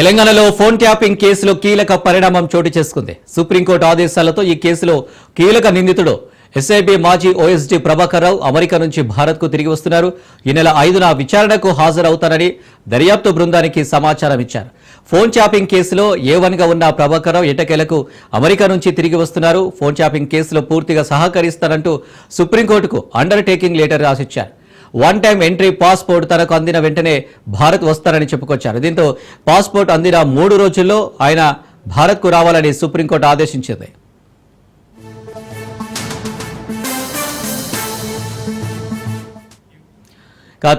తెలంగాణలో phone tapping కేసులో కీలక పరిణామం చోటు చేసుకుంది. సుప్రీంకోర్టు ఆదేశాలతో ఈ కేసులో కీలక నిందితుడు ఎస్ఐబి మాజీ ఓఎస్డీ ప్రభాకర్ రావు అమెరికా నుంచి భారత్కు తిరిగి వస్తున్నారు. ఈ నెల ఐదున విచారణకు హాజరవుతారని దర్యాప్తు బృందానికి సమాచారం ఇచ్చారు. ఫోన్ ట్యాపింగ్ కేసులో ఏ ఉన్న ప్రభాకర్ రావు ఎటకేలకు అమెరికా నుంచి తిరిగి వస్తున్నారు. ఫోన్ ట్యాపింగ్ కేసులో పూర్తిగా సహకరిస్తారంటూ సుప్రీంకోర్టుకు అండర్ టేకింగ్ లెటర్ రాసిచ్చారు. వన్ టైం ఎంట్రీ పాస్పోర్ట్ తనకు అందిన వెంటనే భారత్ వస్తారని చెప్పుకొచ్చారు. దీంతో పాస్పోర్ట్ అందిన మూడు రోజుల్లో ఆయన భారత్కు రావాలని సుప్రీంకోర్టు ఆదేశించింది.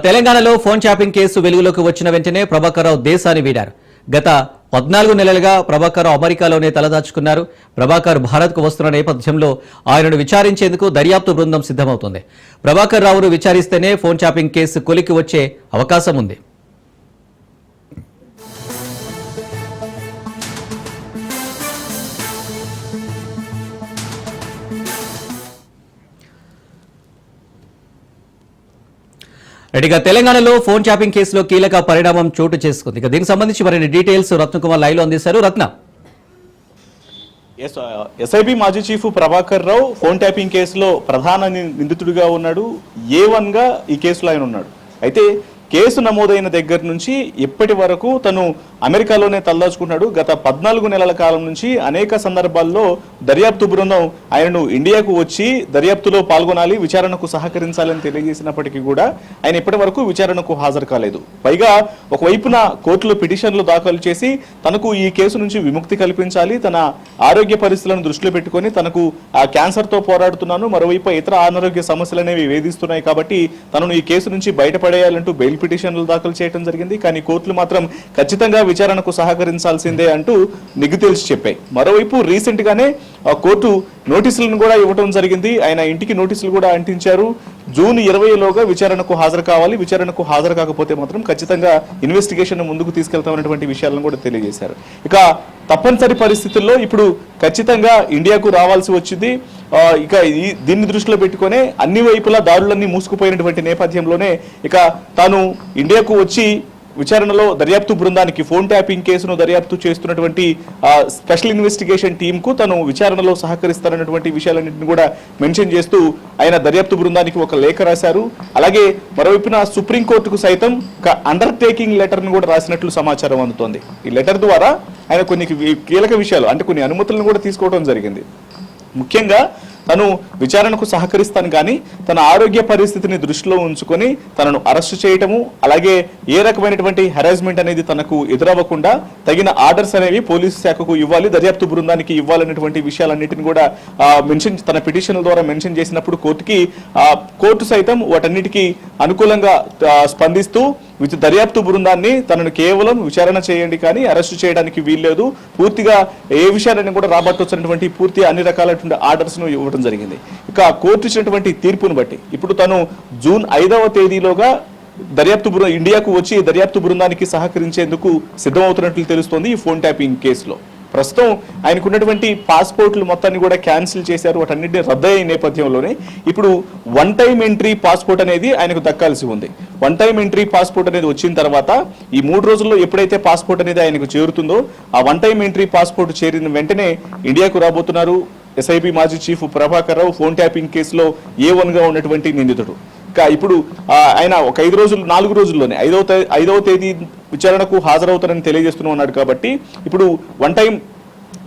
తెలంగాణలో ఫోన్ షాపింగ్ కేసు వెలుగులోకి వచ్చిన వెంటనే ప్రభాకర్ రావు దేశాన్ని వీడారు. గత పద్నాలుగు నెలలుగా ప్రభాకర్ అమెరికాలోనే తలదాచుకున్నారు. ప్రభాకర్ భారత్కు వస్తున్న నేపథ్యంలో ఆయనను విచారించేందుకు దర్యాప్తు బృందం సిద్ధమవుతోంది. ప్రభాకర్ రావును విచారిస్తేనే ఫోన్ షాపింగ్ కేసు కొలికి వచ్చే అవకాశం ఉంది. రెడ్డిగా తెలంగాణలో ఫోన్ షాపింగ్ కేసులో కీలక పరిణామం చోటు చేసుకుంది. ఇక దీనికి సంబంధించి మరిన్ని డీటెయిల్స్ రత్నకుమార్ లైవ్లో అందిస్తారు. రత్న. ఎస్ ఎస్ఐబి uh, మాజీ chief Prabhakar Rao phone tapping కేసులో ప్రధాన నిందితుడిగా ఉన్నాడు. ఏ వన్గా ఈ కేసులో ఆయన ఉన్నాడు. అయితే కేసు నమోదైన దగ్గర నుంచి ఇప్పటి వరకు తను అమెరికాలోనే తలదాచుకున్నాడు. గత పద్నాలుగు నెలల కాలం నుంచి అనేక సందర్భాల్లో దర్యాప్తు బృందం ఆయనను ఇండియాకు వచ్చి దర్యాప్తులో పాల్గొనాలి విచారణకు సహకరించాలని తెలియజేసినప్పటికీ కూడా ఆయన ఇప్పటి వరకు విచారణకు హాజరు కాలేదు. పైగా ఒకవైపున కోర్టులో పిటిషన్లు దాఖలు చేసి తనకు ఈ కేసు నుంచి విముక్తి కల్పించాలి తన ఆరోగ్య పరిస్థితులను దృష్టిలో పెట్టుకొని తనకు ఆ క్యాన్సర్తో పోరాడుతున్నాను మరోవైపు ఇతర అనారోగ్య సమస్యలు అనేవి వేధిస్తున్నాయి కాబట్టి తనను ఈ కేసు నుంచి బయటపడేయాలంటూ బెయిల్ పిటిషన్లు దాఖలు చేయడం జరిగింది. కానీ కోర్టులు మాత్రం ఖచ్చితంగా విచారణకు సహకరించాల్సిందే అంటూ నిగ్గు తేల్చి చెప్పాయి. మరోవైపు రీసెంట్ గానే ఆ కోర్టు నోటీసులను కూడా ఇవ్వడం జరిగింది. ఆయన ఇంటికి నోటీసులు కూడా అంటించారు. జూన్ ఇరవైలోగా విచారణకు హాజరు కావాలి. విచారణకు హాజరు కాకపోతే మాత్రం ఖచ్చితంగా ఇన్వెస్టిగేషన్ ముందుకు తీసుకెళ్తామనేటువంటి విషయాలను కూడా తెలియజేశారు. ఇక తప్పనిసరి పరిస్థితుల్లో ఇప్పుడు ఖచ్చితంగా ఇండియాకు రావాల్సి వచ్చింది. ఇక ఈ దీన్ని దృష్టిలో పెట్టుకునే అన్ని వైపులా దారులన్నీ మూసుకుపోయినటువంటి నేపథ్యంలోనే ఇక తాను ఇండియాకు వచ్చి విచారణలో దర్యాప్తు బృందానికి ఫోన్ ట్యాపింగ్ కేసును దర్యాప్తు చేస్తున్నటువంటి స్పెషల్ ఇన్వెస్టిగేషన్ టీమ్కు తను విచారణలో సహకరిస్తారన్నటువంటి విషయాలన్నింటిని కూడా మెన్షన్ చేస్తూ ఆయన దర్యాప్తు బృందానికి ఒక లేఖ రాశారు. అలాగే మరోవైపున సుప్రీంకోర్టుకు సైతం ఒక అండర్ టేకింగ్ కూడా రాసినట్లు సమాచారం అందుతోంది. ఈ లెటర్ ద్వారా ఆయన కొన్ని కీలక విషయాలు అంటే కొన్ని అనుమతులను కూడా తీసుకోవడం జరిగింది. ముఖ్యంగా తను విచారణకు సహకరిస్తాను కానీ తన ఆరోగ్య పరిస్థితిని దృష్టిలో ఉంచుకొని తనను అరెస్ట్ చేయటము అలాగే ఏ రకమైనటువంటి హెరాస్మెంట్ అనేది తనకు ఎదురవ్వకుండా తగిన ఆర్డర్స్ అనేవి పోలీసు శాఖకు ఇవ్వాలి దర్యాప్తు బృందానికి ఇవ్వాలనేటువంటి విషయాలన్నింటిని కూడా మెన్షన్ తన పిటిషన్ ద్వారా మెన్షన్ చేసినప్పుడు కోర్టుకి కోర్టు సైతం వాటన్నిటికీ అనుకూలంగా స్పందిస్తూ దర్యాప్తు బృందాన్ని తనను కేవలం విచారణ చేయండి కానీ అరెస్టు చేయడానికి వీల్లేదు. పూర్తిగా ఏ విషయాన్ని కూడా రాబట్టొచ్చినటువంటి పూర్తి అన్ని రకాలైనటువంటి ఆర్డర్స్ను ఇవ్వడం జరిగింది. ఇక కోర్టు ఇచ్చినటువంటి తీర్పును బట్టి ఇప్పుడు తను జూన్ ఐదవ తేదీలోగా దర్యాప్తు బృందం ఇండియాకు వచ్చి దర్యాప్తు బృందానికి సహకరించేందుకు సిద్ధమవుతున్నట్లు తెలుస్తోంది ఈ ఫోన్ ట్యాపింగ్ కేసులో. ప్రస్తుతం ఆయనకున్నటువంటి పాస్పోర్ట్లు మొత్తాన్ని కూడా క్యాన్సిల్ చేశారు. వాటన్నింటినీ రద్దయ్యే నేపథ్యంలోనే ఇప్పుడు వన్ టైం ఎంట్రీ పాస్పోర్ట్ అనేది ఆయనకు దక్కాల్సి ఉంది. వన్ టైం ఎంట్రీ పాస్పోర్ట్ అనేది వచ్చిన తర్వాత ఈ మూడు రోజుల్లో ఎప్పుడైతే పాస్పోర్ట్ అనేది ఆయనకు చేరుతుందో ఆ వన్ టైం ఎంట్రీ పాస్పోర్ట్ చేరిన వెంటనే ఇండియాకు రాబోతున్నారు. ఎస్ఐబి మాజీ chief Prabhakar Rao phone tapping కేసులో ఏ వన్గా ఉన్నటువంటి నిందితుడు. ఇప్పుడు ఆయన ఒక ఐదు రోజులు నాలుగు రోజుల్లోనే ఐదవ ఐదవ తేదీ విచారణకు హాజరవుతారని తెలియజేస్తున్నాం అన్నాడు కాబట్టి ఇప్పుడు వన్ టైం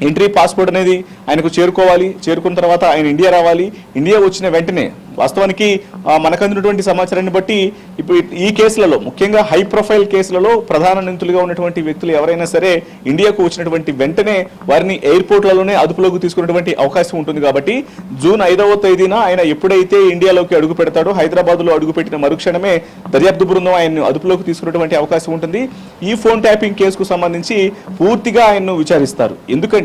ఎంట్రీ పాస్పోర్ట్ అనేది ఆయనకు చేరుకోవాలి చేరుకున్న తర్వాత ఆయన ఇండియా రావాలి. ఇండియా వచ్చిన వెంటనే వాస్తవానికి మనకు అందినటువంటి సమాచారాన్ని బట్టి ఇప్పుడు ఈ కేసులలో ముఖ్యంగా హై ప్రొఫైల్ కేసులలో ప్రధాన నిందితులుగా ఉన్నటువంటి వ్యక్తులు ఎవరైనా సరే ఇండియాకు వచ్చినటువంటి వెంటనే వారిని ఎయిర్పోర్ట్లలోనే అదుపులోకి తీసుకున్నటువంటి అవకాశం ఉంటుంది కాబట్టి జూన్ ఐదవ తేదీన ఆయన ఎప్పుడైతే ఇండియాలోకి అడుగు పెడతాడో హైదరాబాద్లో అడుగుపెట్టిన మరుక్షణమే దర్యాప్తు బృందం ఆయన్ను అదుపులోకి తీసుకున్నటువంటి అవకాశం ఉంటుంది. ఈ ఫోన్ ట్యాపింగ్ కేసుకు సంబంధించి పూర్తిగా ఆయన్ను విచారిస్తారు. ఎందుకంటే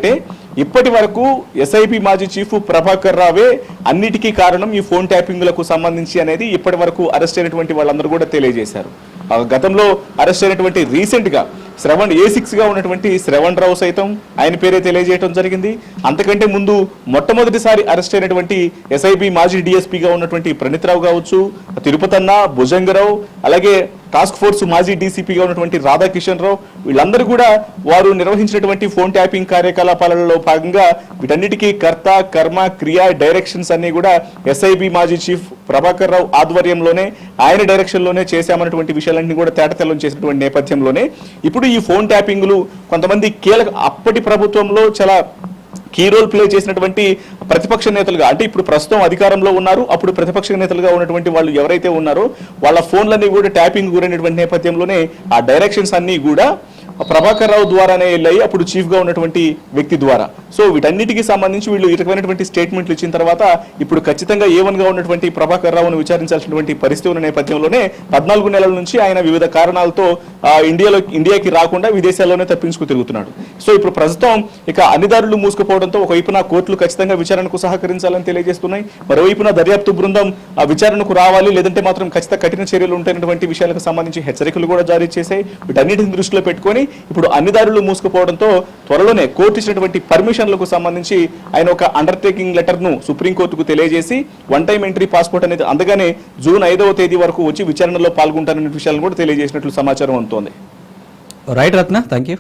ఇప్పటి వరకు ఎస్ఐపి మాజీ చీఫ్ ప్రభాకర్ రావే అన్నిటికీ కారణం ఈ ఫోన్ ట్యాపింగ్లకు సంబంధించి అనేది ఇప్పటి వరకు అరెస్ట్ అయినటువంటి వాళ్ళందరూ కూడా తెలియజేశారు. ఆ గతంలో అరెస్ట్ అయినటువంటి రీసెంట్గా శ్రవణ్ ఏ సిక్స్గా ఉన్నటువంటి శ్రవణ్ రావు సైతం ఆయన పేరే తెలియజేయడం జరిగింది. అంతకంటే ముందు మొట్టమొదటిసారి అరెస్ట్ అయినటువంటి ఎస్ఐబి మాజీ డిఎస్పీగా ఉన్నటువంటి ప్రణీత్రావు కావచ్చు తిరుపతన్న భుజంగరావు అలాగే టాస్క్ ఫోర్స్ మాజీ డీసీపీగా ఉన్నటువంటి రాధాకిషన్ రావు వీళ్ళందరూ కూడా వారు నిర్వహించినటువంటి ఫోన్ ట్యాపింగ్ కార్యకలాపాలలో భాగంగా వీటన్నిటికీ కర్త కర్మ క్రియ డైరెక్షన్స్ అన్ని కూడా ఎస్ఐబి మాజీ చీఫ్ ప్రభాకర్ రావు ఆధ్వర్యంలోనే ఆయన డైరెక్షన్లోనే చేశామన్నటువంటి విషయాలన్నీ కూడా తేటతెల్లం చేసినటువంటి నేపథ్యంలోనే. ఇప్పుడు ఈ ఫోన్ ట్యాపింగ్లు కొంతమంది కీలక అప్పటి ప్రభుత్వంలో చాలా కీ రోల్ ప్లే చేసినటువంటి ప్రతిపక్ష నేతలుగా అంటే ఇప్పుడు ప్రస్తుతం అధికారంలో ఉన్నారు అప్పుడు ప్రతిపక్ష నేతలుగా ఉన్నటువంటి వాళ్ళు ఎవరైతే ఉన్నారో వాళ్ళ ఫోన్లన్నీ కూడా ట్యాపింగ్ గురైనటువంటి నేపథ్యంలోనే ఆ డైరెక్షన్స్ అన్నీ కూడా ప్రభాకర్ రావు ద్వారానే వెళ్ళాయి. అప్పుడు చీఫ్గా ఉన్నటువంటి వ్యక్తి ద్వారా. సో వీటన్నిటికీ సంబంధించి వీళ్ళు ఈ రకమైనటువంటి స్టేట్మెంట్లు ఇచ్చిన తర్వాత ఇప్పుడు ఖచ్చితంగా ఏ గా ఉన్నటువంటి ప్రభాకర్ రావును విచారించాల్సినటువంటి పరిస్థితి ఉన్న నేపథ్యంలోనే పద్నాలుగు నెలల నుంచి ఆయన వివిధ కారణాలతో ఇండియాలో ఇండియాకి రాకుండా విదేశాల్లోనే తప్పించుకు తిరుగుతున్నాడు. సో ఇప్పుడు ప్రస్తుతం ఇక అన్ని దారులు మూసుకుపోవడంతో ఒకవైపున కోర్టులు ఖచ్చితంగా విచారణకు సహకరించాలని తెలియజేస్తున్నాయి. మరోవైపున దర్యాప్తు బృందం ఆ విచారణకు రావాలి లేదంటే మాత్రం ఖచ్చితంగా కఠిన చర్యలు ఉంటాయన్నటువంటి విషయాలకు సంబంధించి హెచ్చరికలు కూడా జారీ చేశాయి. వీటన్నిటిని దృష్టిలో పెట్టుకొని ఇప్పుడు అన్ని దారులు మూసుకుపోవడంతో త్వరలోనే కోర్టు ఇచ్చినటువంటి పర్మిషన్లకు సంబంధించి ఆయన ఒక అండర్టేకింగ్ లెటర్ను సుప్రీంకోర్టుకు తెలియజేసి వన్ టైం ఎంట్రీ పాస్పోర్ట్ అనేది అందగానే జూన్ ఐదవ తేదీ వరకు వచ్చి విచారణలో పాల్గొంటారనే విషయాలను కూడా తెలియజేసినట్లు సమాచారం అందుతోంది. Right Ratna thank you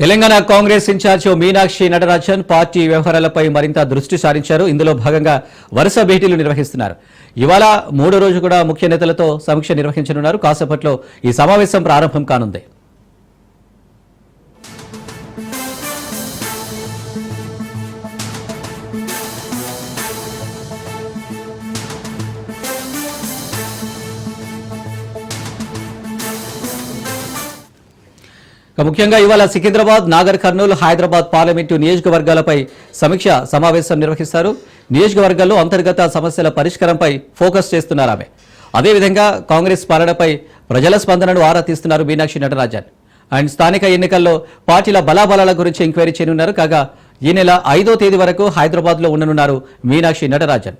Telangana Congress incharge Meenakshi Natarajan party వ్యవహారాలపై మరింత దృష్టి సారించారు. ఇందులో భాగంగా వరుస భేటీలు నిర్వహిస్తున్నారు. ఇవాళ మూడో రోజు కూడా ముఖ్య నేతలతో సమీక్ష నిర్వహించనున్నారు. కాసేపట్లో ఈ సమావేశం ప్రారంభం కానుంది. ముఖ్యంగా ఇవాళ సికింద్రాబాద్ నాగర్ కర్నూలు హైదరాబాద్ పార్లమెంటు నియోజకవర్గాలపై సమీక్ష సమావేశం నిర్వహిస్తారు. నియోజకవర్గాల్లో అంతర్గత సమస్యల పరిష్కారంపై ఫోకస్ చేస్తున్నారు ఆమె. అదేవిధంగా కాంగ్రెస్ పాలనపై ప్రజల స్పందనను ఆరా తీస్తున్నారు మీనాక్షి నటరాజన్. అండ్ స్థానిక ఎన్నికల్లో పార్టీల బలాబలాల గురించి ఎంక్వైరీ చేయనున్నారు. కాగా ఈ నెల ఐదో తేదీ వరకు హైదరాబాద్లో ఉండనున్నారు మీనాక్షి నటరాజన్.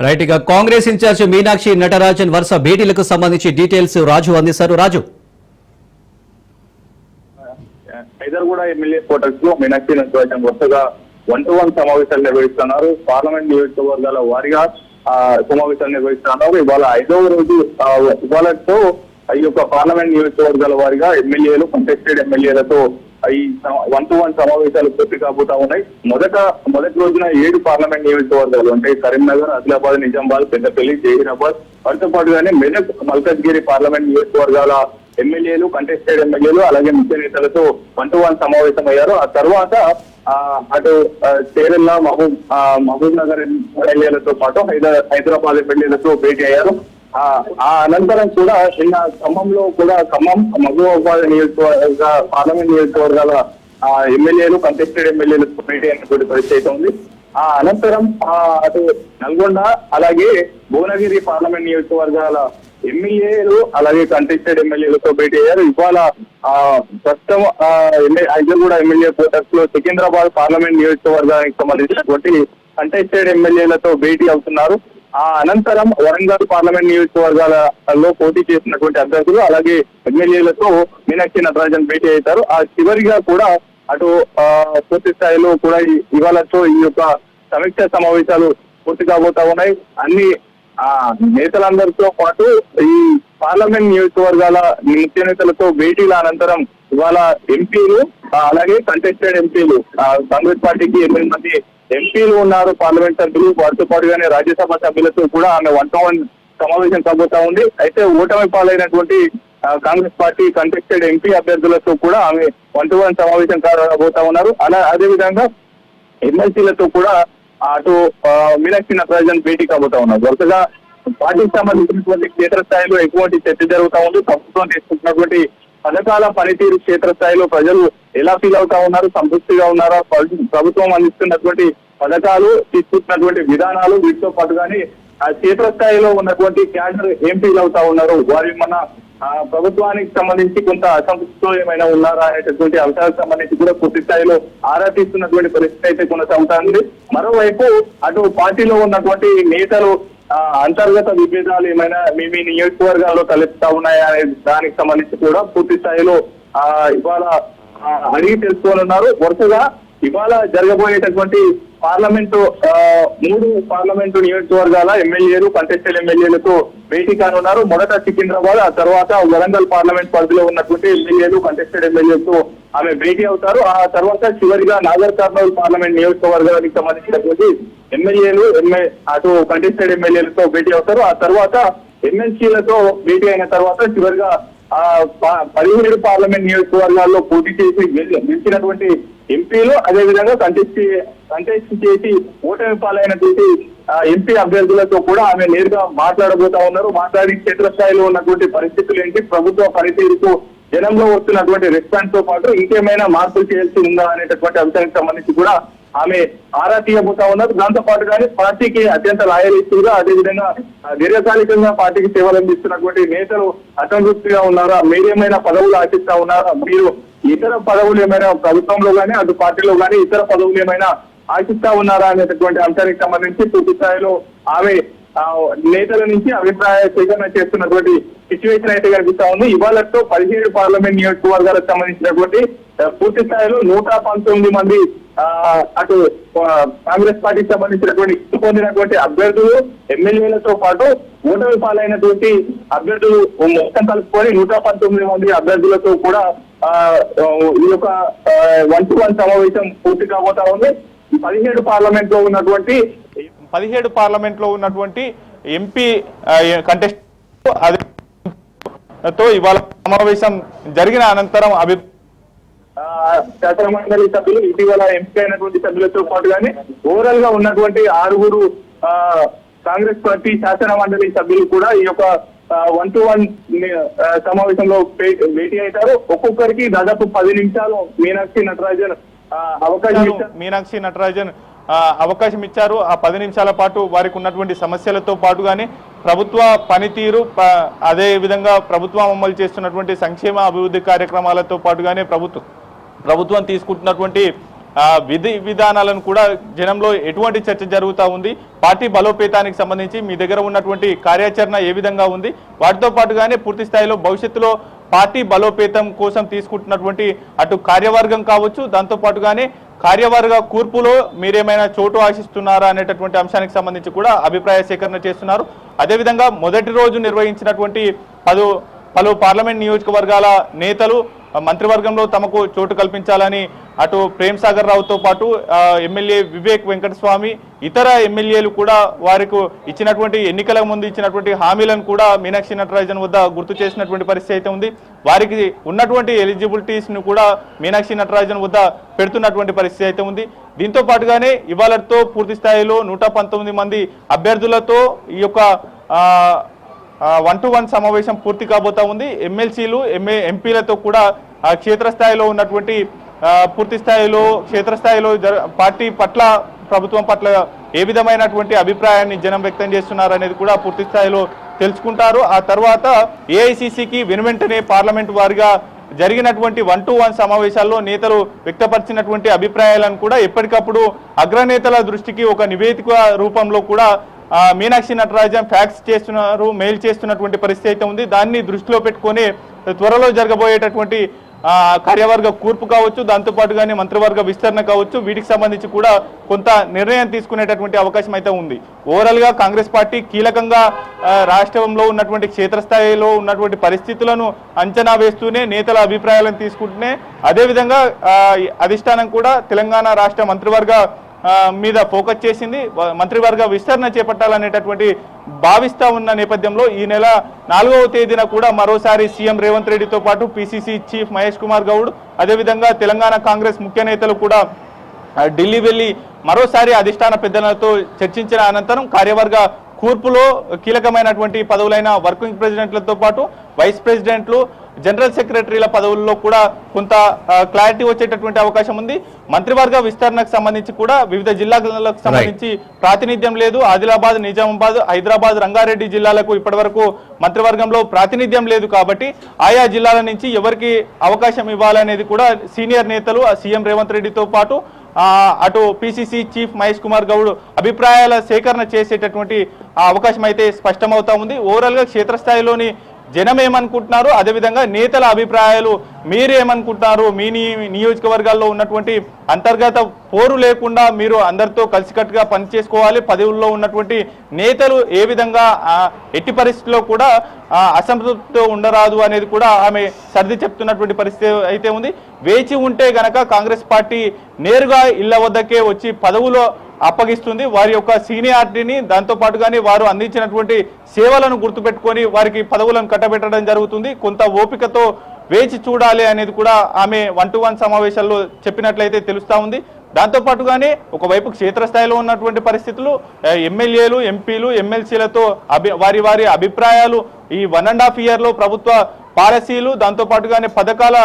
రైట్ ఇక కాంగ్రెస్ ఇన్ఛార్జ్ మీనాక్షి నటరాజన్ వరుస భేటీలకు సంబంధించి డీటెయిల్స్ రాజు అందిస్తారు. రాజు. హైదర్గూడ ఎమ్మెల్యే క్వార్టర్స్లో మీనాక్షి నటరాజన్ వరుసగా వన్ టు వన్ సమావేశాలు నిర్వహిస్తున్నారు. పార్లమెంట్ నియోజకవర్గాల వారిగా సమావేశాలు నిర్వహిస్తున్నారు. ఇవాళ ఐదవ రోజు ఇవాళతో ఈ యొక్క పార్లమెంట్ నియోజకవర్గాల వారిగా ఎమ్మెల్యేలు కంటెస్టెడ్ ఎమ్మెల్యేలతో ఈ వన్ టు వన్ సమావేశాలు పూర్తి కాబోతా ఉన్నాయి. మొదట మొదటి రోజున ఏడు పార్లమెంట్ నియోజకవర్గాలు అంటే కరీంనగర్ ఆదిలాబాద్ నిజామాబాద్ పెద్దపల్లి జహీరాబాద్. వాటితో పాటుగానే మెదక్ మల్కజ్గిరి పార్లమెంట్ నియోజకవర్గాల ఎమ్మెల్యేలు కంటెస్టెడ్ ఎమ్మెల్యేలు అలాగే ముఖ్య నేతలతో వన్ టు వన్ సమావేశం అయ్యారు ఆ తర్వాత అటు ఆ, మహబూబ్ మహబూబ్ నగర్ ఎమ్మెల్యేలతో పాటు హైదరా- హైదరాబాద్ ఎమ్మెల్యేలతో భేటీ అయ్యారు. ఆ అనంతరం కూడా నిన్న ఖమ్మంలో కూడా ఖమ్మం మహబూబాబాద్ నియోజకవర్గ పార్లమెంట్ నియోజకవర్గాల ఎమ్మెల్యేలు కంటెస్టెడ్ ఎమ్మెల్యేలు భేటీ అయినటువంటి పరిస్థితి అయితే ఉంది ఆ అనంతరం ఆ, అటు నల్గొండ అలాగే భువనగిరి పార్లమెంట్ నియోజకవర్గాల ఎమ్మెల్యేలు అలాగే కంటెస్టెడ్ ఎమ్మెల్యేలతో భేటీ అయ్యారు. ఇవాళ ఆ, ప్రస్తుతం ఆ, ఎమ్మె- ఎమ్మెల్యే కోటర్స్లో సికింద్రాబాద్ పార్లమెంట్ నియోజకవర్గానికి సంబంధించినటువంటి కంటెస్టెడ్ ఎమ్మెల్యేలతో భేటీ అవుతున్నారు. ఆ అనంతరం వరంగల్ పార్లమెంట్ నియోజకవర్గాలలో పోటీ చేసినటువంటి అభ్యర్థులు అలాగే ఎమ్మెల్యేలతో మీనాక్షి నటరాజన్ భేటీ అవుతారు. ఆ చివరిగా కూడా అటు ఆ, పూర్తి స్థాయిలో కూడా ఇవాళతో ఈ యొక్క సమీక్ష సమావేశాలు పూర్తి కాబోతా ఉన్నాయి. అన్ని ఆ నేతలందరితో పాటు ఈ పార్లమెంట్ నియోజకవర్గాల ముఖ్య నేతలతో భేటీల అనంతరం ఇవాళ ఎంపీలు అలాగే కంటెస్టెడ్ ఎంపీలు కాంగ్రెస్ పార్టీకి ఎనిమిది మంది ఎంపీలు ఉన్నారు పార్లమెంట్ సభ్యులు వారితో పాటుగానే రాజ్యసభ సభ్యులతో కూడా ఆమె వన్ టు వన్ సమావేశం కాబోతా ఉంది. అయితే ఓటమి పాలైనటువంటి కాంగ్రెస్ పార్టీ కంటెస్టెడ్ ఎంపీ అభ్యర్థులతో కూడా ఆమె వన్ టు వన్ సమావేశం కాబోతా ఉన్నారు. అలా అదే విధంగా ఎమ్మెల్సీలతో కూడా అటు మీనాక్షి నటరాజన్ భేటీ కాబోతా ఉన్నారు. వరుసగా పార్టీకి సంబంధించినటువంటి క్షేత్రస్థాయిలో ఎటువంటి చర్చ జరుగుతూ ఉంది ప్రభుత్వం తీసుకుంటున్నటువంటి పథకాల పనితీరు క్షేత్రస్థాయిలో ప్రజలు ఎలా ఫీల్ అవుతా ఉన్నారు సంతృప్తిగా ఉన్నారా? ప్రభుత్వం అందిస్తున్నటువంటి పథకాలు తీసుకుంటున్నటువంటి విధానాలు వీటితో పాటుగానే ఆ క్షేత్రస్థాయిలో ఉన్నటువంటి క్యాడర్ ఏం ఫీల్ అవుతా ఉన్నారు? వారి మన ఆ, ప్రభుత్వానికి సంబంధించి కొంత అసంతృప్తితో ఏమైనా ఉన్నారా? అనేటటువంటి అంశాలకు సంబంధించి కూడా పూర్తి స్థాయిలో ఆరా తీస్తున్నటువంటి పరిస్థితి అయితే కొనసాగుతా ఉంది. మరోవైపు అటు పార్టీలో ఉన్నటువంటి నేతలు అంతర్గత విభేదాలు ఏమైనా మీ మీ నియోజకవర్గాల్లో తలెత్తా ఉన్నాయా అనే దానికి సంబంధించి కూడా పూర్తి స్థాయిలో ఆ ఇవాళ ఆ, అడిగి తెలుసుకోనున్నారు వరుసగా ఇవాళ జరగబోయేటటువంటి పార్లమెంటు మూడు పార్లమెంటు నియోజకవర్గాల ఎమ్మెల్యేలు కంటెస్టెడ్ ఎమ్మెల్యేలతో భేటీ కానున్నారు. మొదట సికింద్రాబాద్ ఆ తర్వాత వరంగల్ పార్లమెంట్ పరిధిలో ఉన్నటువంటి ఎమ్మెల్యేలు కంటెస్టెడ్ ఎమ్మెల్యేలతో ఆమె భేటీ అవుతారు. ఆ తర్వాత చివరిగా నాగర్ కర్నూలు పార్లమెంట్ నియోజకవర్గానికి సంబంధించినటువంటి ఎమ్మెల్యేలు ఎమ్మె అటు కంటెస్టెడ్ ఎమ్మెల్యేలతో భేటీ అవుతారు. ఆ తర్వాత ఎమ్మెల్సీలతో భేటీ అయిన తర్వాత చివరిగా పదిహేడు పార్లమెంట్ నియోజకవర్గాల్లో పోటీ చేసి గెలిచినటువంటి ఎంపీలు అదే విధంగా కంటెస్ట్ కంటెస్ట్ చేసి ఓటమి పాలైనటువంటి ఎంపీ అభ్యర్థులతో కూడా ఆమె నేరుగా మాట్లాడబోతా ఉన్నారు. మాట్లాడి క్షేత్రస్థాయిలో ఉన్నటువంటి పరిస్థితులు ఏంటి? ప్రభుత్వ పనితీరుకు జనంలో వస్తున్నటువంటి రెస్పాన్స్తో పాటు ఇంకేమైనా మార్పులు చేయాల్సి ఉందా అనేటటువంటి అంశానికి సంబంధించి కూడా ఆమె ఆరా తీయబోతా ఉన్నారు దాంతో పాటుగానే పార్టీకి అత్యంత లాయలిస్తుగా అదేవిధంగా దీర్ఘకాలికంగా పార్టీకి సేవలు అందిస్తున్నటువంటి నేతలు అసంతృప్తిగా ఉన్నారా? మీరేమైనా పదవులు ఆశిస్తా ఉన్నారా? మీరు ఇతర పదవులు ఏమైనా ప్రభుత్వంలో కానీ అటు పార్టీలో కానీ ఇతర పదవులు ఏమైనా ఆశిస్తా ఉన్నారా అనేటటువంటి అంశానికి సంబంధించి పూర్తి స్థాయిలో ఆమె నేతల నుంచి అభిప్రాయ సేకరణ చేస్తున్నటువంటి సిచ్యువేషన్ అయితే కనిపిస్తా ఉంది. ఇవాళతో పదిహేడు పార్లమెంట్ నియోజకవర్గాలకు సంబంధించినటువంటి పూర్తి స్థాయిలో నూట పంతొమ్మిది మంది అటు కాంగ్రెస్ పార్టీకి సంబంధించినటువంటి పొందినటువంటి అభ్యర్థులు ఎమ్మెల్యేలతో పాటు ఓటమి పాలైనటువంటి అభ్యర్థులు మొత్తం కలుపుకొని నూట పంతొమ్మిది మంది అభ్యర్థులతో కూడా ఈ యొక్క వన్ టు వన్ సమావేశం పూర్తి కాబోతా ఉంది. పదిహేడు పార్లమెంట్లో ఉన్నటువంటి పదిహేడు పార్లమెంట్లో ఉన్నటువంటి ఎంపీ కంటెస్ట్తో ఇవాళ సమావేశం జరిగిన అనంతరం అభి ఆ, శాసన మండలి సభ్యులు ఇటీవల ఎంపిక అయినటువంటి సభ్యులతో పాటుగానే ఓవరాల్గా ఉన్నటువంటి ఆరుగురు ఆ, కాంగ్రెస్ పార్టీ శాసన మండలి సభ్యులు కూడా ఈ యొక్క వన్ టు వన్ సమావేశంలో భేటీ అవుతారు. ఒక్కొక్కరికి దాదాపు పది నిమిషాలు మీనాక్షి నటరాజన్ అవకాశం మీనాక్షి నటరాజన్ అవకాశం ఇచ్చారు. ఆ పది నిమిషాల పాటు వారికి ఉన్నటువంటి సమస్యలతో పాటుగానే ప్రభుత్వ పనితీరు అదే విధంగా ప్రభుత్వం అమలు చేస్తున్నటువంటి సంక్షేమ అభివృద్ధి కార్యక్రమాలతో పాటుగానే ప్రభుత్వం ప్రభుత్వం తీసుకుంటున్నటువంటి విధి విధానాలను కూడా జనంలో ఎటువంటి చర్చ జరుగుతూ ఉంది. పార్టీ బలోపేతానికి సంబంధించి మీ దగ్గర ఉన్నటువంటి కార్యాచరణ ఏ విధంగా ఉంది? వాటితో పాటుగానే పూర్తి స్థాయిలో భవిష్యత్తులో పార్టీ బలోపేతం కోసం తీసుకుంటున్నటువంటి అటు కార్యవర్గం కావచ్చు దాంతో పాటుగానే కార్యవర్గ కూర్పులో మీరేమైనా చోటు ఆశిస్తున్నారా అనేటటువంటి అంశానికి సంబంధించి కూడా అభిప్రాయ సేకరణ చేస్తున్నారు. అదేవిధంగా మొదటి రోజు నిర్వహించినటువంటి పలు పలు పార్లమెంట్ నియోజకవర్గాల నేతలు మంత్రివర్గంలో తమకు చోటు కల్పించాలని అటు ప్రేమ్ సాగర్ రావుతో పాటు ఎమ్మెల్యే వివేక్ వెంకటస్వామి ఇతర ఎమ్మెల్యేలు కూడా వారికి ఇచ్చినటువంటి ఎన్నికల ముందు ఇచ్చినటువంటి హామీలను కూడా మీనాక్షి నటరాజన్ వద్ద గుర్తు చేసినటువంటి పరిస్థితి అయితే ఉంది. వారికి ఉన్నటువంటి ఎలిజిబిలిటీస్ను కూడా మీనాక్షి నటరాజన్ వద్ద పెడుతున్నటువంటి పరిస్థితి అయితే ఉంది. దీంతో పాటుగానే ఇవాళతో పూర్తి స్థాయిలో నూట పంతొమ్మిది మంది అభ్యర్థులతో ఈ యొక్క వన్ టు వన్ సమావేశం పూర్తి కాబోతా ఉంది. ఎమ్మెల్సీలు ఎంఏ ఎంపీలతో కూడా ఆ, క్షేత్రస్థాయిలో ఉన్నటువంటి పూర్తి స్థాయిలో క్షేత్రస్థాయిలో పార్టీ పట్ల ప్రభుత్వం పట్ల ఏ విధమైనటువంటి అభిప్రాయాన్ని జనం వ్యక్తం చేస్తున్నారు అనేది కూడా పూర్తి స్థాయిలో తెలుసుకుంటారు. ఆ తర్వాత ఏఐసిసికి వెనువెంటనే పార్లమెంట్ వారిగా జరిగినటువంటి వన్ టు వన్ సమావేశాల్లో నేతలు వ్యక్తపరిచినటువంటి అభిప్రాయాలను కూడా ఎప్పటికప్పుడు అగ్రనేతల దృష్టికి ఒక నివేదిక రూపంలో కూడా మీనాక్షి నటరాజన్ ఫ్యాక్స్ చేస్తున్నారు మెయిల్ చేస్తున్నటువంటి పరిస్థితి అయితే ఉంది. దాన్ని దృష్టిలో పెట్టుకొని త్వరలో జరగబోయేటటువంటి కార్యవర్గ కూర్పు కావచ్చు దాంతోపాటుగానే మంత్రివర్గ విస్తరణ కావచ్చు వీటికి సంబంధించి కూడా కొంత నిర్ణయం తీసుకునేటటువంటి అవకాశం అయితే ఉంది. ఓవరాల్గా కాంగ్రెస్ పార్టీ కీలకంగా రాష్ట్రంలో ఉన్నటువంటి క్షేత్రస్థాయిలో ఉన్నటువంటి పరిస్థితులను అంచనా వేస్తూనే నేతల అభిప్రాయాలను తీసుకుంటూనే అదేవిధంగా అధిష్టానం కూడా తెలంగాణ రాష్ట్ర మంత్రివర్గ మీద ఫోకస్ చేసింది. మంత్రివర్గ విస్తరణ చేపట్టాలనేటటువంటి భావిస్తా ఉన్న నేపథ్యంలో ఈ నెల నాలుగవ తేదీన కూడా మరోసారి సీఎం రేవంత్ రెడ్డితో పాటు పిసిసి చీఫ్ మహేష్ కుమార్ గౌడ్ అదేవిధంగా తెలంగాణ కాంగ్రెస్ ముఖ్య నేతలు కూడా ఢిల్లీ వెళ్ళి మరోసారి అధిష్టాన పెద్దలతో చర్చించిన అనంతరం కార్యవర్గ కూర్పులో కీలకమైనటువంటి పదవులైన వర్కింగ్ ప్రెసిడెంట్లతో పాటు వైస్ ప్రెసిడెంట్లు జనరల్ సెక్రటరీల పదవుల్లో కూడా కొంత క్లారిటీ వచ్చేటటువంటి అవకాశం ఉంది. మంత్రివర్గ విస్తరణకు సంబంధించి కూడా వివిధ జిల్లాలకు సంబంధించి ప్రాతినిధ్యం లేదు. ఆదిలాబాద్ నిజామాబాద్ హైదరాబాద్ రంగారెడ్డి జిల్లాలకు ఇప్పటివరకు మంత్రివర్గంలో ప్రాతినిధ్యం లేదు కాబట్టి ఆయా జిల్లాల నుంచి ఎవరికి అవకాశం ఇవ్వాలనేది కూడా సీనియర్ నేతలు సీఎం రేవంత్ రెడ్డితో పాటు అటు పిసిసి చీఫ్ మహేష్ కుమార్ గౌడ్ అభిప్రాయాల సేకరణ చేసేటటువంటి అవకాశం అయితే స్పష్టమవుతా ఉంది. ఓవరాల్గా క్షేత్రస్థాయిలోని జనం ఏమనుకుంటున్నారు అదేవిధంగా నేతల అభిప్రాయాలు మీరేమనుకుంటున్నారు మీ నియోజకవర్గాల్లో ఉన్నటువంటి అంతర్గత పోరు లేకుండా మీరు అందరితో కలిసికట్టుగా పనిచేసుకోవాలి. పదవుల్లో ఉన్నటువంటి నేతలు ఏ విధంగా ఎట్టి పరిస్థితిలో కూడా అసంతృప్తితో ఉండరాదు అనేది కూడా ఆమె సర్ది చెప్తున్నటువంటి పరిస్థితి అయితే ఉంది. వేచి ఉంటే గనక కాంగ్రెస్ పార్టీ నేరుగా ఇళ్ళ వద్దకే వచ్చి పదవులో అప్పగిస్తుంది. వారి యొక్క సీనియారిటీని దాంతో పాటుగానే వారు అందించినటువంటి సేవలను గుర్తుపెట్టుకొని వారికి పదవులను కట్టబెట్టడం జరుగుతుంది. కొంత ఓపికతో వేచి చూడాలి అనేది కూడా ఆమె వన్ టు వన్ సమావేశాల్లో చెప్పినట్లయితే తెలుస్తా ఉంది. దాంతో పాటుగానే ఒకవైపు క్షేత్రస్థాయిలో ఉన్నటువంటి పరిస్థితులు ఎమ్మెల్యేలు ఎంపీలు ఎమ్మెల్సీలతో అభి వారి వారి అభిప్రాయాలు ఈ వన్ అండ్ హాఫ్ ఇయర్లో ప్రభుత్వ పాలసీలు దాంతో పాటుగానే పథకాల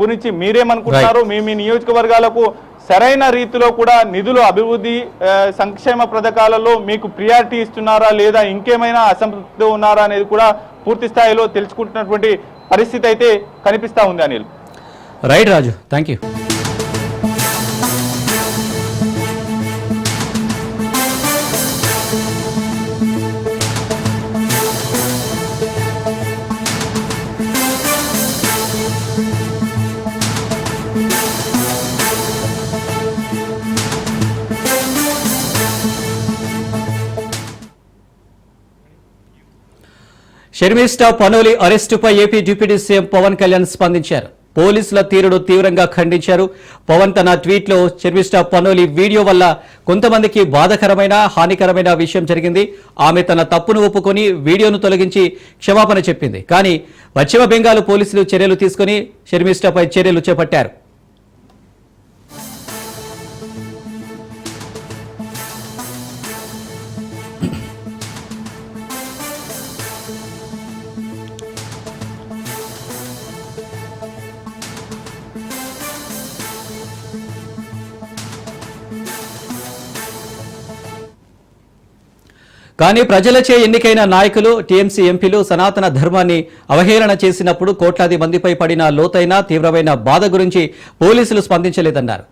గురించి మీరేమనుకుంటున్నారు మీ మీ నియోజకవర్గాలకు సరైన రీతిలో కూడా నిధులు అభివృద్ధి సంక్షేమ పథకాలలో మీకు ప్రియారిటీ ఇస్తున్నారా లేదా ఇంకేమైనా అసంతృప్తితో ఉన్నారా అనేది కూడా పూర్తి స్థాయిలో తెలుసుకుంటున్నటువంటి పరిస్థితి అయితే కనిపిస్తా ఉంది Anil. Right Raju thank you Sharmishtha Panoli అరెస్టుపై AP deputy CM Pawan Kalyan స్పందించారు. పోలీసుల తీరును తీవ్రంగా ఖండించారు. పవన్ తన ట్వీట్లో షర్మిష్ఠా పనోలి వీడియో వల్ల కొంతమందికి బాధకరమైన హానికరమైన విషయం జరిగింది. ఆమె తన తప్పును ఒప్పుకొని వీడియోను తొలగించి క్షమాపణ చెప్పింది. కానీ పశ్చిమ బెంగాల్ పోలీసులు చర్యలు తీసుకుని షర్మిష్ఠాపై చర్యలు చేపట్టారు. కానీ ప్రజలచే ఎన్నికైన నాయకులు టీఎంసీ ఎంపీలు సనాతన ధర్మాన్ని అవహేళన చేసినప్పుడు కోట్లాది మందిపై పడిన లోతైన తీవ్రమైన బాధ గురించి పోలీసులు స్పందించలేదన్నారు.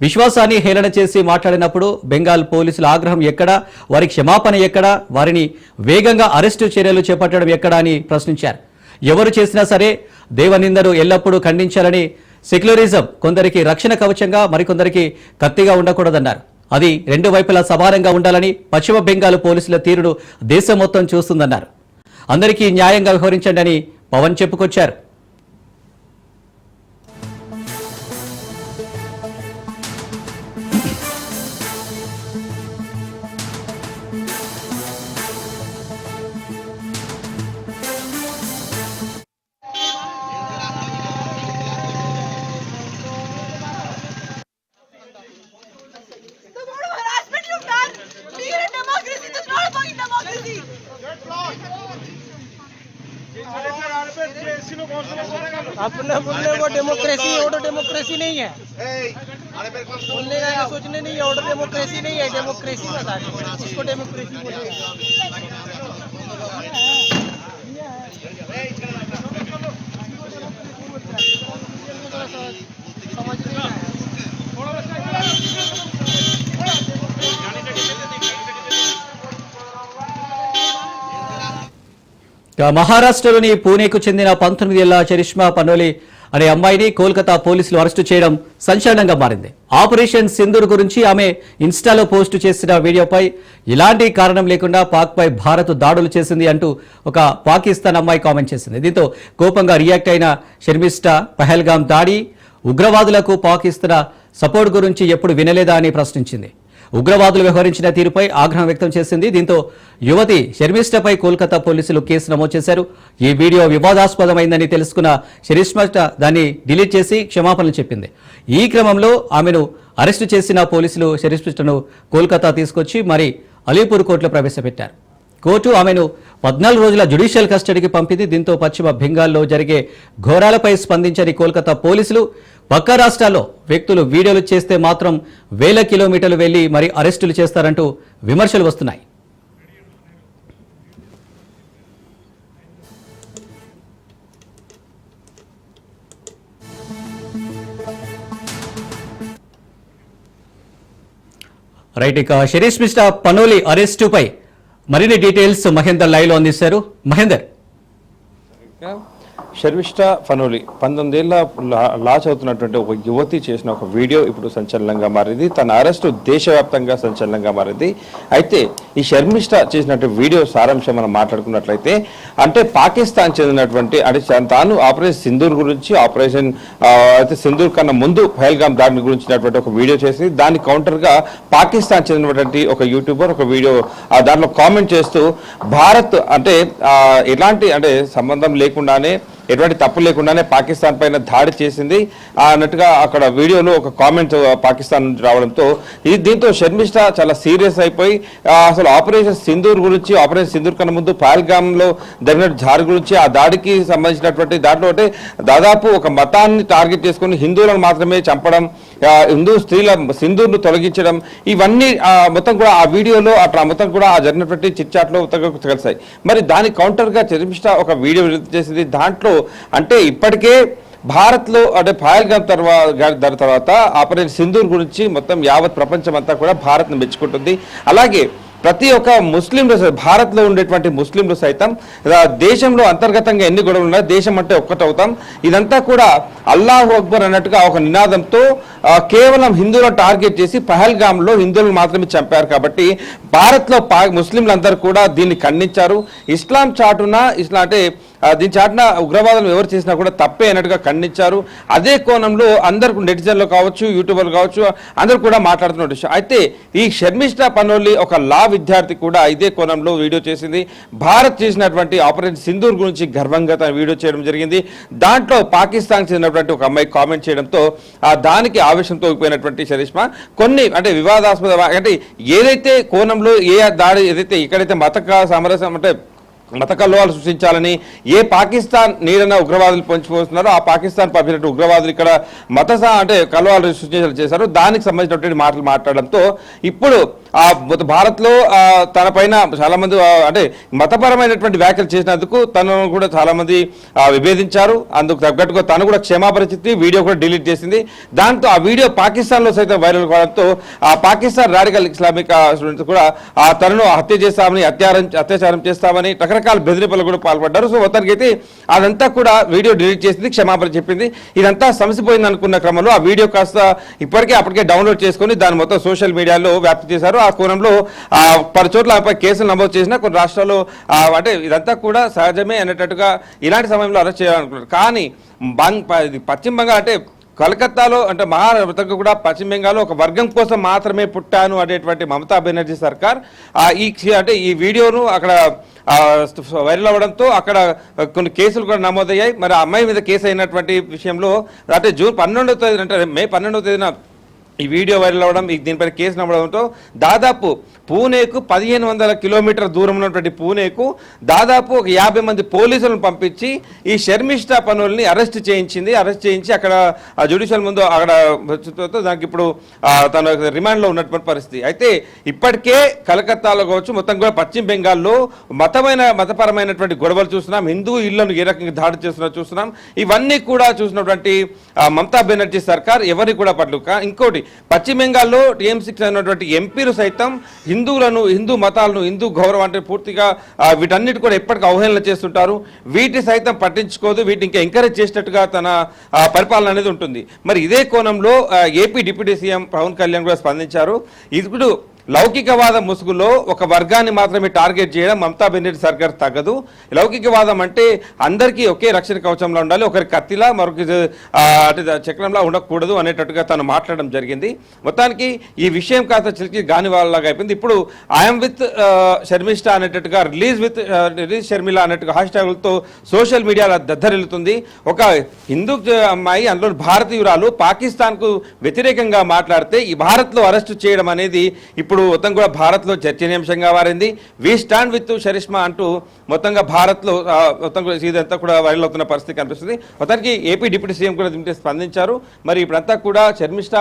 విశ్వాసాన్ని హేళన చేసి మాట్లాడినప్పుడు బెంగాల్ పోలీసుల ఆగ్రహం ఎక్కడా వారి క్షమాపణ ఎక్కడా వారిని వేగంగా అరెస్టు చర్యలు చేపట్టడం ఎక్కడా అని ప్రశ్నించారు. ఎవరు చేసినా సరే దేవనిందను ఎల్లప్పుడూ ఖండించాలని సెక్యులరిజం కొందరికి రక్షణ కవచంగా మరికొందరికి కత్తిగా ఉండకూడదన్నారు. అది రెండు వైపులా సమానంగా ఉండాలని పశ్చిమ బెంగాల్ పోలీసుల తీరును దేశం మొత్తం చూస్తుందన్నారు. అందరికీ న్యాయంగా వ్యవహరించండి అని పవన్ చెప్పుకొచ్చారు. बोलने का ये सोचने नहीं है वो तो डेमोक्रेसी नहीं है डेमोक्रेसी बता दो उसको डेमोक्रेसी बोलेगा हमारा समझ समझ नहीं आया ఇక మహారాష్ట్రలోని పూణేకు చెందిన పంతొమ్మిది ఏళ్ల చరిష్మా పనోలి అనే అమ్మాయిని కోల్కతా పోలీసులు అరెస్టు చేయడం సంచలనంగా మారింది. ఆపరేషన్ సింధూర్ గురించి ఆమె ఇన్స్టాలో పోస్టు చేసిన వీడియోపై ఎలాంటి కారణం లేకుండా పాక్పై భారత్ దాడులు చేసింది అంటూ ఒక పాకిస్తాన్ అమ్మాయి కామెంట్ చేసింది. దీంతో కోపంగా రియాక్ట్ అయిన షర్మిష్ట పహల్గాం దాడి ఉగ్రవాదులకు పాకిస్తాన్ సపోర్ట్ గురించి ఎప్పుడు వినలేదా అని ప్రశ్నించింది. ఉగ్రవాదులు వ్యవహరించిన తీరుపై ఆగ్రహం వ్యక్తం చేసింది. దీంతో యువతి షర్మిష్టపై కోల్కతా పోలీసులు కేసు నమోదు చేశారు. ఈ వీడియో వివాదాస్పదమైందని తెలుసుకున్న షరిష్మిష్ట దాన్ని డిలీట్ చేసి క్షమాపణలు చెప్పింది. ఈ క్రమంలో ఆమెను అరెస్టు చేసిన పోలీసులు షరిష్మిష్టను కోల్కతా తీసుకొచ్చి మరి అలీపూర్ కోర్టులో ప్రవేశపెట్టారు. కోర్టు ఆమెను పద్నాలుగు రోజుల జుడిషియల్ కస్టడీకి పంపింది. దీంతో పశ్చిమ బెంగాల్లో జరిగే ఘోరాలపై స్పందించని కోల్కతా పోలీసులు పక్క రాష్ట్రాల్లో వ్యక్తులు వీడియోలు చేస్తే మాత్రం వేల కిలోమీటర్లు వెళ్ళి మరి అరెస్టులు చేస్తారంటూ విమర్శలు వస్తున్నాయి. రైట్ ఇక షరీష్ మిశ్రా పనోలి అరెస్టుపై మరిన్ని డీటెయిల్స్ మహేందర్ లైవ్లో అందిస్తారు. మహేందర్. షర్మిష్ట ఫనోలి పంతొమ్మిదేళ్ళ లా- చదువుతున్నటువంటి ఒక యువతి చేసిన ఒక వీడియో ఇప్పుడు సంచలనంగా మారింది. తన అరెస్టు దేశవ్యాప్తంగా సంచలనంగా మారింది. అయితే ఈ షర్మిష్ట చేసినటువంటి వీడియో సారాంశం మనం మాట్లాడుకున్నట్లయితే అంటే పాకిస్తాన్ చెందినటువంటి అంటే తాను ఆపరేషన్ సింధూర్ గురించి ఆపరేషన్ అయితే సింధూర్ కన్నా ముందు పహల్గామ్ దాడిని గురించినటువంటి ఒక వీడియో చేసి దాని కౌంటర్గా పాకిస్తాన్ చెందినటువంటి ఒక యూట్యూబర్ ఒక వీడియో దాంట్లో కామెంట్ చేస్తూ భారత్ అంటే ఎలాంటి అంటే సంబంధం లేకుండానే ఎటువంటి తప్పు లేకుండానే పాకిస్తాన్ పైన దాడి చేసింది. అన్నట్టుగా అక్కడ వీడియోలో ఒక కామెంట్ పాకిస్తాన్ నుంచి రావడంతో ఇది దీంతో షర్మిష్ట చాలా సీరియస్ అయిపోయి అసలు ఆపరేషన్ సింధూర్ గురించి ఆపరేషన్ సింధూర్ కన్నా ముందు పహల్గామ్లో జరిగిన దాడి గురించి ఆ దాడికి సంబంధించినటువంటి దాంట్లో అంటే దాదాపు ఒక మతాన్ని టార్గెట్ చేసుకుని హిందువులను మాత్రమే చంపడం హిందూ స్త్రీల సింధూర్ను తొలగించడం ఇవన్నీ ఆ, మొత్తం కూడా ఆ వీడియోలో అట్లా మొత్తం కూడా ఆ జరిగినటువంటి చిట్చాట్లో కలిసాయి. మరి దాని కౌంటర్గా గా ఒక వీడియో విడుదల చేసింది. దాంట్లో అంటే ఇప్పటికే భారత్లో అంటే పహల్గామ్ తర్వాత దాని తర్వాత ఆపరేషన్ సింధూర్ గురించి మొత్తం యావత్ ప్రపంచం అంతా కూడా భారత్ను మెచ్చుకుంటుంది. అలాగే ప్రతి ఒక్క ముస్లింలు భారత్లో ఉండేటువంటి ముస్లింలు సైతం దేశంలో అంతర్గతంగా ఎన్ని గొడవలు ఉన్నా దేశం అంటే ఒక్కటవుతాం. ఇదంతా కూడా అల్లాహ్ అక్బర్ అన్నట్టుగా ఒక నినాదంతో కేవలం హిందువులను టార్గెట్ చేసి పహల్గామ్లో హిందువులను మాత్రమే చంపారు కాబట్టి భారత్లో పా ముస్లింలందరూ కూడా దీన్ని ఖండించారు. ఇస్లాం చాటున ఇస్లా అంటే దీని చాటున ఉగ్రవాదం ఎవరు చేసినా కూడా తప్పే అన్నట్టుగా ఖండించారు. అదే కోణంలో అందరు నెటిజన్లు కావచ్చు యూట్యూబర్లు కావచ్చు అందరూ కూడా మాట్లాడుతున్న విషయం. అయితే ఈ షర్మిష్ఠా పనోలి ఒక లా విద్యార్థి కూడా ఇదే కోణంలో వీడియో చేసింది. భారత్ చేసినటువంటి ఆపరేషన్ సింధూర్ గురించి గర్వంగా తన వీడియో చేయడం జరిగింది. దాంట్లో పాకిస్తాన్ చెందినటువంటి ఒక అమ్మాయి కామెంట్ చేయడంతో ఆ దానికి ఆవేశంతో ఊగిపోయినటువంటి షరిష్మా కొన్ని అంటే వివాదాస్పద అంటే ఏదైతే కోణంలో ఏ దాడి ఏదైతే ఇక్కడైతే మతక సామరస్యం అంటే మత కల్లోవాలు సృష్టించాలని ఏ పాకిస్తాన్ నీడన ఉగ్రవాదులు పంచిపోతున్నారో ఆ పాకిస్తాన్ పంపినట్టు ఉగ్రవాదులు ఇక్కడ మత అంటే కల్లోవాలు సృష్టించాలని చేశారు. దానికి సంబంధించినటువంటి మాటలు మాట్లాడడంతో ఇప్పుడు ఆ భారత్లో తన పైన చాలామంది అంటే మతపరమైనటువంటి వ్యాఖ్యలు చేసినందుకు తను కూడా చాలామంది విభేదించారు. అందుకు తగ్గట్టుగా తను కూడా క్షమాపణ చెప్తే వీడియో కూడా డిలీట్ చేసింది. దాంతో ఆ వీడియో పాకిస్తాన్లో సైతం వైరల్ కావడంతో ఆ పాకిస్తాన్ రాడికల్ ఇస్లామిక్ స్టూడెంట్స్ కూడా ఆ తనను హత్య చేస్తామని అత్యారం అత్యాచారం చేస్తామని రకరకాల బెదిరింపులు కూడా పాల్పడ్డారు. సో మొత్తానికైతే అదంతా కూడా వీడియో డిలీట్ చేసింది క్షమాపణ చెప్పింది. ఇదంతా సమసిపోయింది అనుకున్న క్రమంలో ఆ వీడియో కాస్త ఇప్పటికే అప్పటికే డౌన్లోడ్ చేసుకొని దాని మొత్తం సోషల్ మీడియాలో వ్యాప్తి చేశారు. ఆ కోణంలో పలు చోట్ల కేసులు నమోదు చేసిన కొన్ని రాష్ట్రాల్లో అంటే ఇదంతా కూడా సహజమే అనేటట్టుగా ఇలాంటి సమయంలో అరెస్ట్ చేయాలనుకున్నారు. కానీ బంగ్ పశ్చిమ బెంగాల్ అంటే కలకత్తాలో అంటే మహారాష్ట్రకు కూడా పశ్చిమ బెంగాల్లో ఒక వర్గం కోసం మాత్రమే పుట్టాను అనేటువంటి మమతా బెనర్జీ సర్కార్ ఈ అంటే ఈ వీడియోను అక్కడ వైరల్ అవ్వడంతో అక్కడ కొన్ని కేసులు కూడా నమోదయ్యాయి. మరి ఆ అమ్మాయి మీద కేసు అయినటువంటి విషయంలో అంటే జూన్ పన్నెండవ తేదీన అంటే మే పన్నెండవ తేదీన ఈ వీడియో వైరల్ అవ్వడం ఈ దీనిపైన కేసు నమ్మడంతో దాదాపు పూణేకు పదిహేను వందల కిలోమీటర్ దూరం ఉన్నటువంటి పూణేకు దాదాపు ఒక యాభై మంది పోలీసులను పంపించి ఈ షర్మిష్ట పనుల్ని అరెస్ట్ చేయించింది. అరెస్ట్ చేయించి అక్కడ జ్యుడిషియల్ ముందు అక్కడ దానికి ఇప్పుడు తన రిమాండ్లో ఉన్నటువంటి పరిస్థితి. అయితే ఇప్పటికే కలకత్తాలో కావచ్చు మొత్తం కూడా పశ్చిమ బెంగాల్లో మతమైన మతపరమైనటువంటి గొడవలు చూస్తున్నాం. హిందూ ఇళ్ళను ఏ రకంగా దాడి చేస్తున్నా చూస్తున్నాం. ఇవన్నీ కూడా చూసినటువంటి మమతా బెనర్జీ సర్కార్ ఎవరికి కూడా పట్ల ఇంకోటి పశ్చిమ బెంగాల్లో టీఎంసీకి చెందినటువంటి ఎంపీలు సైతం హిందువులను హిందూ మతాలను హిందూ గౌరవం అంటే పూర్తిగా వీటన్నిటి కూడా ఎప్పటికీ అవహేళన చేస్తుంటారు. వీటి సైతం పట్టించుకోదు వీటిని ఇంకా ఎంకరేజ్ చేసినట్టుగా తన పరిపాలన అనేది ఉంటుంది. మరి ఇదే కోణంలో AP deputy CM Pawan Kalyan కూడా స్పందించారు. ఇప్పుడు లౌకికవాద ముసుగులో ఒక వర్గాన్ని మాత్రమే టార్గెట్ చేయడం మమతా బెనర్జీ సర్కార్ తగ్గదు. లౌకికవాదం అంటే అందరికీ ఒకే రక్షణ కవచంలో ఉండాలి ఒకరి కత్తిలా మరొక అటు అంటే చక్రంలా ఉండకూడదు అనేటట్టుగా తను మాట్లాడడం జరిగింది. మొత్తానికి ఈ విషయం కాస్త చిలికి గాని వాళ్ళలాగా అయిపోయింది. ఇప్పుడు ఐఎమ్ విత్ షర్మిష్ట అనేటట్టుగా రిలీజ్ విత్ రిలీజ్ షర్మిల అన్నట్టుగా హ్యాష్ ట్యాగులతో సోషల్ మీడియాలో దద్దరిల్లుతుంది. ఒక హిందూ అమ్మాయి అందులో భారతీయురాలు పాకిస్తాన్కు వ్యతిరేకంగా మాట్లాడితే ఈ భారత్లో అరెస్టు చేయడం అనేది ఇప్పుడు ఇప్పుడు మొత్తం కూడా భారత్లో చర్చనీయాంశంగా మారింది వి స్టాండ్ విత్ షరిష్మా అంటూ మొత్తంగా భారత్లో మొత్తం కూడా ఇదంతా కూడా వైరల్ అవుతున్న పరిస్థితి కనిపిస్తుంది. మొత్తానికి ఏపీ డిప్యూటీ సీఎం కూడా దీనికి స్పందించారు. మరి ఇప్పుడంతా కూడా చర్మిష్ట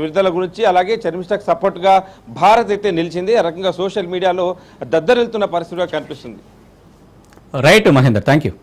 విడుదల గురించి అలాగే చర్మిష్టకు సపోర్ట్గా భారత్ అయితే నిలిచింది. ఆ రకంగా సోషల్ మీడియాలో దద్దరిల్తున్న పరిస్థితిగా కనిపిస్తుంది. రైట్ మహేందర్ థ్యాంక్ యూ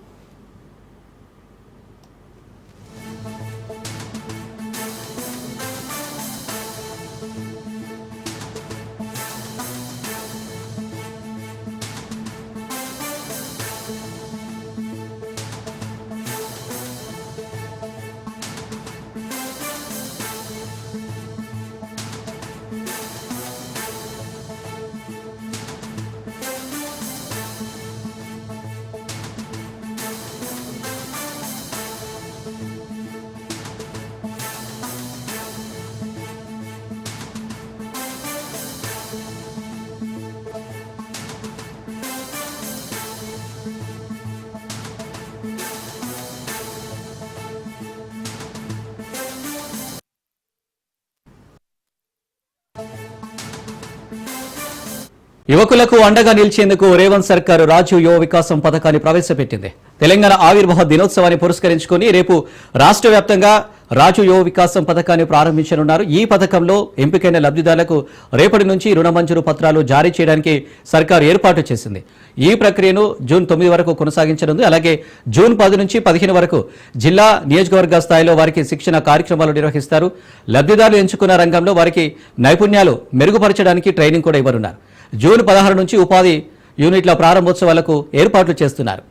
యువకులకు అండగా నిలిచేందుకు రేవంత్ సర్కారు రాజీవ్ యువ వికాసం పథకాన్ని ప్రవేశపెట్టింది. తెలంగాణ ఆవిర్భావ దినోత్సవాన్ని పురస్కరించుకుని రేపు రాష్ట్ర వ్యాప్తంగా రాజు యువ వికాసం పథకాన్ని ప్రారంభించనున్నారు. ఈ పథకంలో ఎంపికైన లబ్ధిదారులకు రేపటి నుంచి రుణ మంజూరు పత్రాలు జారీ చేయడానికి సర్కారు ఏర్పాటు చేసింది. ఈ ప్రక్రియను జూన్ తొమ్మిది వరకు కొనసాగించనుంది. అలాగే జూన్ పది నుంచి పదిహేను వరకు జిల్లా నియోజకవర్గ స్థాయిలో వారికి శిక్షణ కార్యక్రమాలు నిర్వహిస్తారు. లబ్ధిదారులు ఎంచుకున్న రంగంలో వారికి నైపుణ్యాలు మెరుగుపరచడానికి ట్రైనింగ్ కూడా ఇవ్వనున్నారు. జూన్ పదహారు నుంచి ఉపాధి యూనిట్ల ప్రారంభోత్సవాలకు ఏర్పాట్లు చేస్తున్నారు.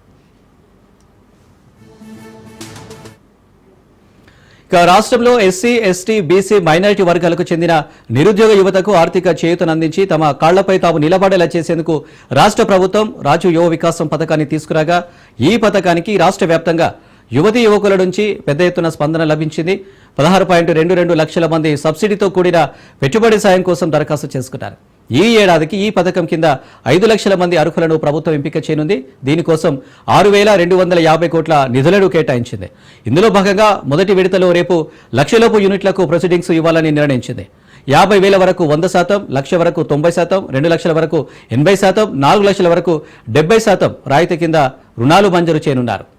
ఇక రాష్ట్రంలో ఎస్సీ ఎస్టీ బీసీ మైనారిటీ వర్గాలకు చెందిన నిరుద్యోగ యువతకు ఆర్థిక చేయూతనందించి తమ కాళ్ళపై తాము నిలబడేలా చేసేందుకు రాష్ట్ర ప్రభుత్వం రాజు యువ వికాసం పథకాన్ని తీసుకురాగా ఈ పథకానికి రాష్ట్ర వ్యాప్తంగా యువతీ యువకుల నుంచి పెద్ద ఎత్తున స్పందన లభించింది. పదహారు పాయింట్ రెండు రెండు లక్షల మంది సబ్సిడీతో కూడిన పెట్టుబడి సాయం కోసం దరఖాస్తు చేసుకున్నారు. ఈ ఏడాదికి ఈ పథకం కింద ఐదు లక్షల మంది అర్హులను ప్రభుత్వం ఎంపిక చేయనుంది. దీనికోసం ఆరు వేల రెండు వందల యాభై కోట్ల నిధులను కేటాయించింది. ఇందులో భాగంగా మొదటి విడతలో రేపు లక్షలోపు యూనిట్లకు ప్రొసీడింగ్స్ ఇవ్వాలని నిర్ణయించింది. యాభై వేల వరకు వంద శాతం లక్ష వరకు తొంభై శాతం రెండు లక్షల వరకు ఎనభై శాతం నాలుగు లక్షల వరకు డెబ్బై శాతం రాయితీ కింద రుణాలు మంజూరు చేయనున్నారు.